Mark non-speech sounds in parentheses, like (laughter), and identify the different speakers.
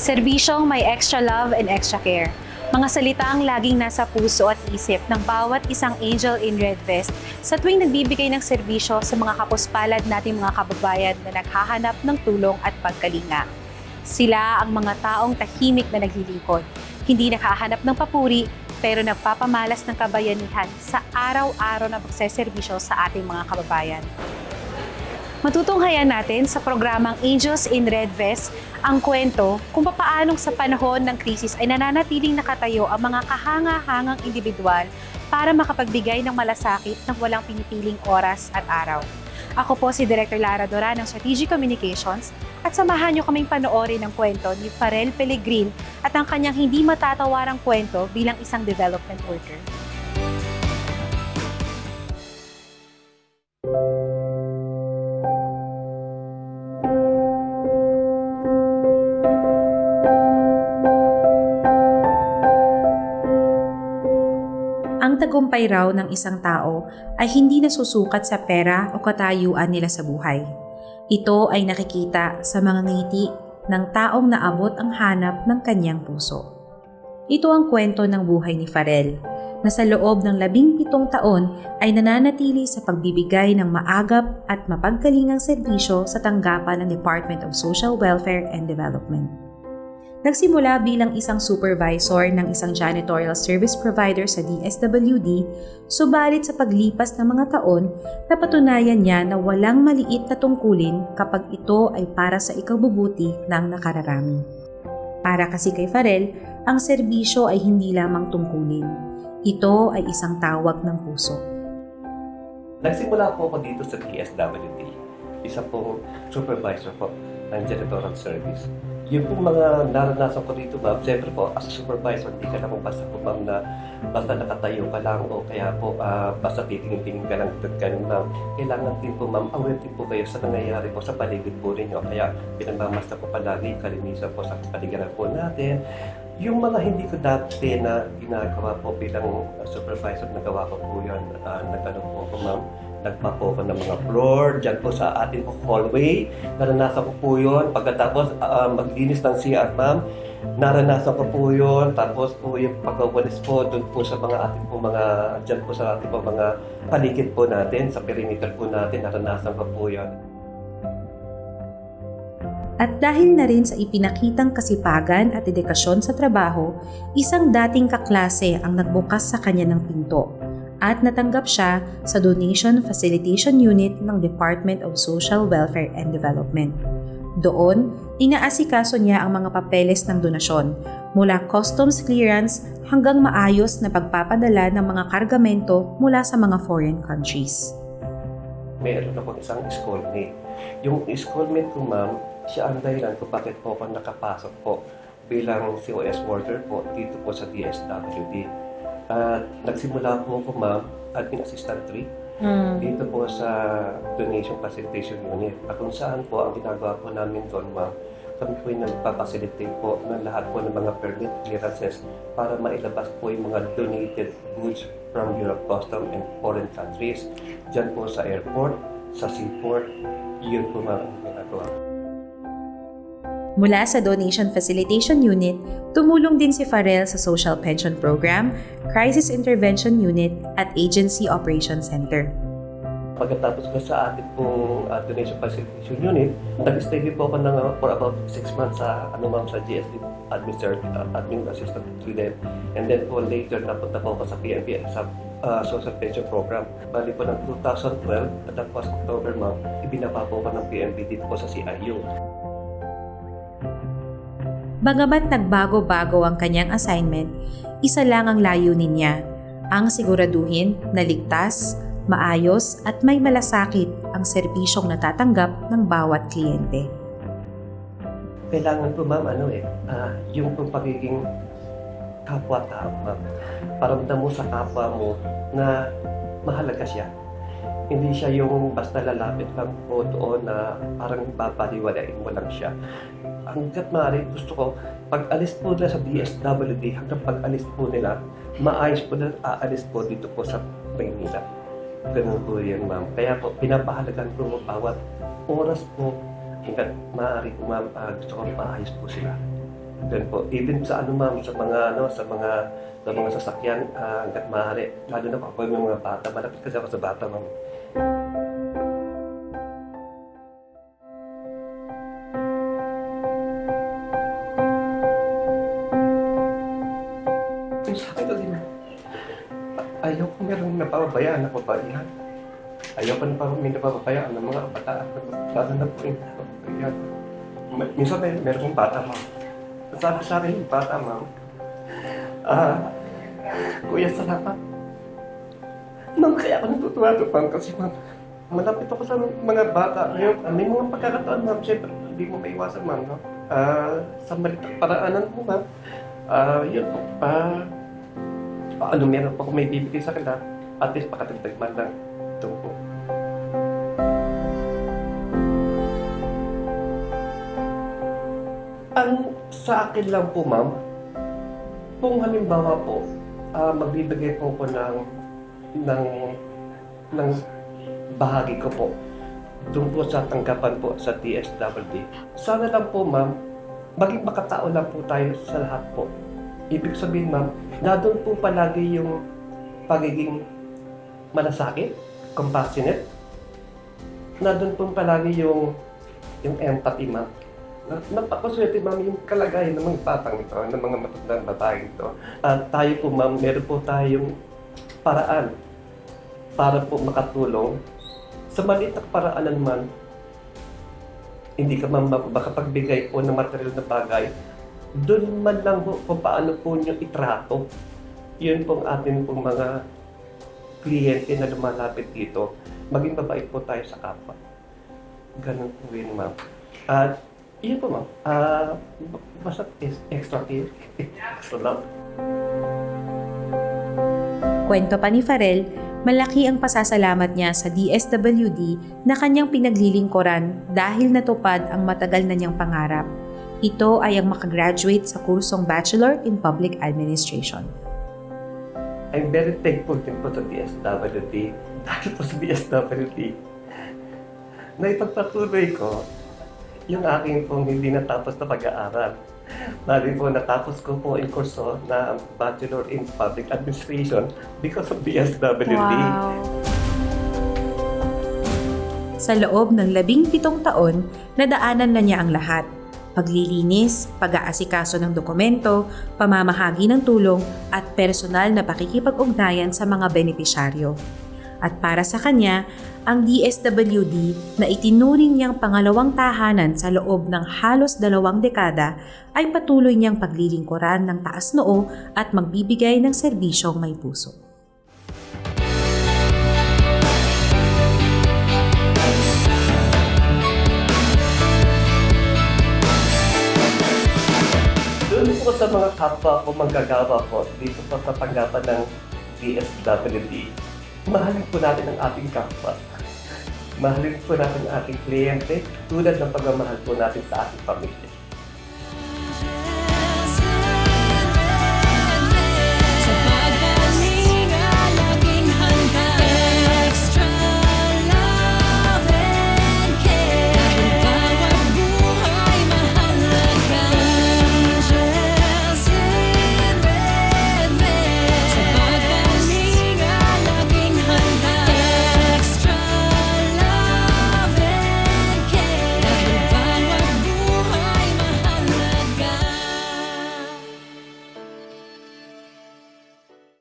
Speaker 1: Serbisyong may extra love and extra care. Mga salitang laging nasa puso at isip ng bawat isang angel in red vest sa tuwing nagbibigay ng serbisyo sa mga kapuspalad nating mga kababayan na naghahanap ng tulong at pagkalinga. Sila ang mga taong tahimik na naglilingkod, hindi nakahanap ng papuri pero nagpapamalas ng kabayanihan sa araw-araw na pagseserbisyo sa ating mga kababayan. Matutunghayan natin sa programang Angels in Red Vest ang kwento kung papaanong sa panahon ng krisis ay nananatiling nakatayo ang mga kahanga-hangang individual para makapagbigay ng malasakit ng walang pinipiling oras at araw. Ako po si Director Lara Dora ng Strategic Communications at samahan niyo kaming panoorin ang kwento ni Farel Pellegrin at ang kanyang hindi matatawarang kwento bilang isang development worker. Ang tagumpay raw ng isang tao ay hindi nasusukat sa pera o katayuan nila sa buhay. Ito ay nakikita sa mga ngiti ng taong naabot ang hanap ng kanyang puso. Ito ang kwento ng buhay ni Farel, na sa loob ng labing pitong taon ay nananatili sa pagbibigay ng maagap at mapagkalingang serbisyo sa tanggapan ng Department of Social Welfare and Development. Nagsimula bilang isang supervisor ng isang janitorial service provider sa DSWD, subalit sa paglipas ng mga taon, napatunayan niya na walang maliit na tungkulin kapag ito ay para sa ikabubuti ng nakararami. Para kasi kay Farel, ang serbisyo ay hindi lamang tungkulin. Ito ay isang tawag ng puso.
Speaker 2: Nagsimula po ako dito sa DSWD. Isa po supervisor po ng janitorial service. Yung po mga naranasan ko dito, ma'am, siyempre po, as a supervisor, hindi ka naman basta po, ma'am, na basta nakatayo ka lang o kaya po, ah, basta titingin-tingin ka lang tulad ganun, ma'am. Kailangan din po, ma'am, aware din po kayo sa nangyayari po sa paligid po ninyo. Kaya pinagmamasta po palagi, kalinisan po sa paligiran po natin. Yung mga hindi ko dati na ginagawa po bilang uh, supervisor, nagawa ko po yun. Uh, nagano po ako, ma'am. Nagpa po ako ng mga floor, dyan po sa ating hallway. Naranasan ko po yun. Pagkatapos uh, maglinis ng CR, ma'am, naranasan ko po yun. Tapos po yung pagkawalis po doon po sa mga ating po mga, dyan po sa ating po mga paligid po natin, sa perimeter po natin, naranasan ko po yun.
Speaker 1: At dahil na rin sa ipinakitang kasipagan at dedikasyon sa trabaho, isang dating kaklase ang nagbukas sa kanya ng pinto at natanggap siya sa Donation Facilitation Unit ng Department of Social Welfare and Development. Doon, inaasikaso niya ang mga papeles ng donasyon mula customs clearance hanggang maayos na pagpapadala ng mga kargamento mula sa mga foreign countries.
Speaker 2: Meron ako isang schoolmate. Yung schoolmate ko, ma'am, siya ang dahilan kung bakit po ako nakapasok po bilang COS worker po dito po sa DSWD. At nagsimula po ako, ma'am, admin assistant 3 dito po sa donation facilitation unit. At kung saan po ang ginagawa po namin doon, ma'am, kami po yung nagpapacilitate po ng lahat po ng mga permit clearances para mailabas po yung mga donated goods from Europe Custom and foreign countries. Diyan po sa airport, sa seaport, yun po ma'am ang ginagawa.
Speaker 1: Mula sa Donation Facilitation Unit, tumulong din si Farrell sa Social Pension Program, Crisis Intervention Unit at Agency Operations Center.
Speaker 2: Pagkatapos ko sa ating pong uh, donation facilitation unit, nag-stay din po ako ng, uh, for about 6 months sa, ano ma'am, sa GSD administrative uh, admin assistant to them. And then po later, napunta po ako sa PNP sa uh, social pension program. Bali po ng 2012, at tapos October ma'am, ibinaba po ako ng PNP dito po sa CIU.
Speaker 1: Bagamat nagbago-bago ang kanyang assignment, isa lang ang layunin niya, ang siguraduhin na ligtas, maayos at may malasakit ang serbisyong natatanggap ng bawat kliyente.
Speaker 2: Kailangan po ma'am, ano eh, ah, yung pong pagiging kapwa-tao ma'am. Paramdam mo sa kapwa mo na mahalaga siya. Hindi siya yung basta lalapit lang po doon na parang babaliwalain mo lang siya. Hanggat maaari, gusto ko, pag alis po nila sa DSWD, hanggang pag alis po nila, maayos po nila aalis po dito po sa Maynila. Ganun po yan, ma'am. Kaya po, pinapahalagan po mo bawat oras po hanggat maaari po, ma'am, ah, gusto ko maayos po sila. Then po, even sa ano ma'am, sa mga ano, sa mga sa mga sasakyan ah, hanggat maaari. Lalo na po ako yung mga bata. Malapit kasi ako sa bata ma'am. Yung sa akin kasi ma'am, ayaw ko merong napapabayaan na kabaihan. Ayaw ko na parang may napapabayaan ng mga kabataan. Lalo na po yung napapabayaan. Minsan may meron kong bata ma'am. Sabi sa akin bata ma'am, ah, Kuya, salamat. Ma'am, kaya ako natutuwa to ma'am kasi ma'am, malapit ako sa mga bata. Ngayon, ah, may mga pagkakataon ma'am, syempre, hindi mo maiwasan ma'am, no? Ah, sa malitang paraanan mo ma'am, ah, yun po, ah, paano meron pa kung may bibigay sa kanila, at least pakatagdag man lang ito po. Ang sa akin lang po, ma'am, kung halimbawa po, ah, magbibigay po ko ng, ng, ng bahagi ko po doon po sa tanggapan po sa DSWD. Sana lang po, ma'am, maging makatao lang po tayo sa lahat po. Ibig sabihin, ma'am, na doon po palagi yung pagiging malasakit, compassionate, na doon po palagi yung yung empathy, ma'am. Na- Napakaswerte, ma'am, yung kalagayan ng mga batang ito, ng mga matandang babae ito. At tayo po, ma'am, meron po tayong paraan para po makatulong sa maliit na paraan man, hindi ka makapagbigay po ng material na bagay, doon man lang po kung paano po nyo itrato. Yun pong atin pong mga kliyente na lumalapit dito. Maging mabait po tayo sa kapwa. Ganun po yun, ma'am. At yun po, ma'am. B- basta extra care. (laughs) extra love.
Speaker 1: Kwento pa ni Farel, malaki ang pasasalamat niya sa DSWD na kanyang pinaglilingkuran dahil natupad ang matagal na niyang pangarap. Ito ay ang makagraduate sa kursong Bachelor in Public Administration.
Speaker 2: I'm very thankful din po sa DSWD. (laughs) Dahil po sa DSWD, na ipagpatuloy ko yung aking pong hindi natapos na pag-aaral. Bali po, natapos ko po yung kurso na Bachelor in Public Administration because of DSWD.
Speaker 1: Sa loob ng labing pitong taon, nadaanan na niya ang lahat. Paglilinis, pag-aasikaso ng dokumento, pamamahagi ng tulong, at personal na pakikipag-ugnayan sa mga benepisyaryo. At para sa kanya, ang DSWD na itinuring niyang pangalawang tahanan sa loob ng halos dalawang dekada ay patuloy niyang paglilingkuran ng taas noo at magbibigay ng serbisyong may puso.
Speaker 2: Sa mga kapwa ko manggagawa po dito po sa tanggapan ng DSWD, mahalin po natin ang ating kapwa. Mahalin po natin ang ating kliyente tulad ng pagmamahal po natin sa ating pamilya.